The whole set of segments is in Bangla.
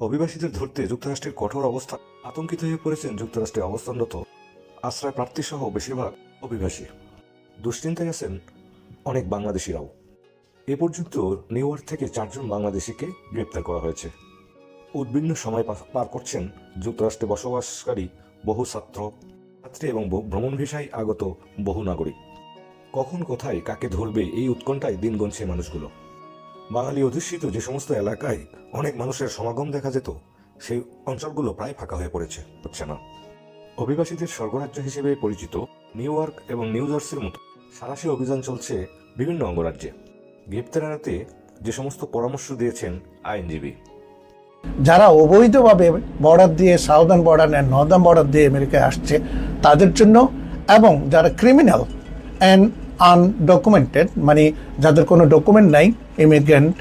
অভিবাসীদের ধরতে যুক্তরাষ্ট্রের কঠোর অবস্থা আতঙ্কিত হয়ে পড়েছেন যুক্তরাষ্ট্রে অবস্থানরত আশ্রয় প্রার্থী সহ বেশিরভাগ অভিবাসী। দুশ্চিন্তায় আছেন অনেক বাংলাদেশিরাও। এ পর্যন্ত নিউ ইয়র্ক থেকে চারজন বাংলাদেশিকে গ্রেপ্তার করা হয়েছে। উদ্বিগ্ন সময় পার করছেন যুক্তরাষ্ট্রে বসবাসকারী বহু ছাত্র, ছাত্রী এবং ভ্রমণ ভিসায় আগত বহু নাগরিক। কখন কোথায় কাকে ধরবে এই উৎকণ্ঠায় দিন গুনছে মানুষগুলো। বাঙালি অধ্যুষিত যে সমস্ত এলাকায় অনেক মানুষের সমাগম দেখা যেত, সেই অঞ্চলগুলো প্রায় ফাঁকা হয়ে পড়েছে, হচ্ছে না? অভিবাসীদের স্বর্গরাজ্য হিসেবে পরিচিত নিউ ইয়র্ক এবং নিউ জার্সির মতো সারাশি অভিযান চলছে বিভিন্ন অঙ্গরাজ্যে। গ্রেপ্তার এড়াতে যে সমস্ত পরামর্শ দিয়েছেন আইনজীবী। যারা অবৈধভাবে বর্ডার দিয়ে southern border and northern border দিয়ে আমেরিকায় আসছে, তাদের জন্য এবং যারা ক্রিমিনাল অ্যান্ড আনডকুমেন্টেড মানে যাদের কোনো ডকুমেন্ট নাই ইমিগ্রেন্ট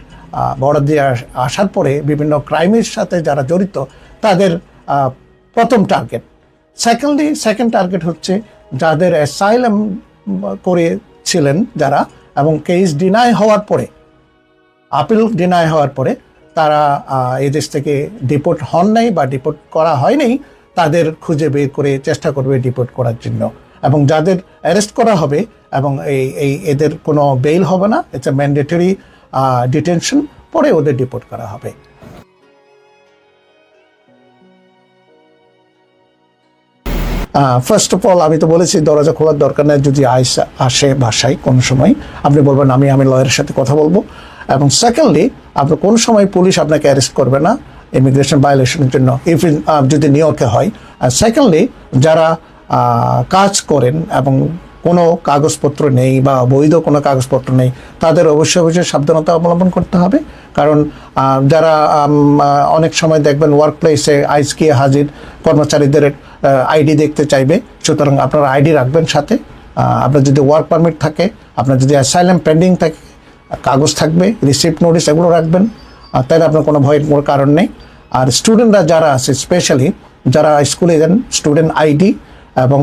বর্ডার দিয়ে আসার পরে বিভিন্ন ক্রাইমের সাথে যারা জড়িত, তাদের প্রথম টার্গেট সেকেন্ডলি সেকেন্ড টার্গেট হচ্ছে যাদের অ্যাসাইলাম করেছিলেন যারা এবং কেস ডিনাই হওয়ার পরে আপিল ডিনাই হওয়ার পরে তারা এই দেশ থেকে ডিপোর্ট হন নাই বা ডিপোর্ট করা হয়নি তাদের খুঁজে বের করে চেষ্টা করবে ডিপোর্ট করার জন্য। এবং যাদের অ্যারেস্ট করা হবে এবং এই এই এদের কোনো বেইল হবে না ইটস এ ম্যান্ডেটরি ডিটেনশন পরে ওদের ডিপোর্ট করা হবে। ফার্স্ট অফ অল আমি তো বলেছি, দরজা খোলার দরকার নেই, যদি আইস, আসে বাসায় কোনো সময়, আপনি বলবেন, আমি আমি লয়ারের সাথে কথা বলব। এবং সেকেন্ডলি আপনার কোন সময় পুলিশ আপনাকে অ্যারেস্ট করবে না ইমিগ্রেশন ভায়োলেশনের জন্য ইফ যদি নিউ ইয়র্কে হয়। আর সেকেন্ডলি যারা কাজ করেন এবং কোনো কাগজপত্র নেই বা বৈধ কোনো কাগজপত্র নেই, তাদের অবশ্যই অবশ্যই সাবধানতা অবলম্বন করতে হবে। কারণ যারা অনেক সময় দেখবেন ওয়ার্ক প্লেসে আইস গিয়ে হাজির কর্মচারীদের আইডি দেখতে চাইবে। সুতরাং আপনারা আইডি রাখবেন সাথে। আপনার যদি ওয়ার্ক পারমিট থাকে, আপনার যদি অ্যাসাইলাম পেন্ডিং থাকে, কাগজ থাকবে রিসিপ্ট নোটিস এগুলো রাখবেন। আর তাহলে আপনার কোনো ভয়ের কোনো কারণ নেই। আর স্টুডেন্টরা যারা আছে স্পেশালি যারা স্কুলে যান স্টুডেন্ট আইডি এবং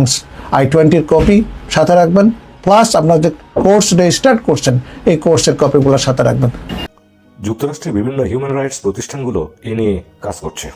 আই টোয়েন্টির কপি সাথে রাখবেন প্লাস আপনার যে কোর্স রেজিস্টার্ড করছেন, এই কোর্সের কপিগুলো সাথে রাখবেন। যুক্তরাষ্ট্রের বিভিন্ন হিউম্যান রাইটস প্রতিষ্ঠানগুলো এ নিয়ে কাজ করছে।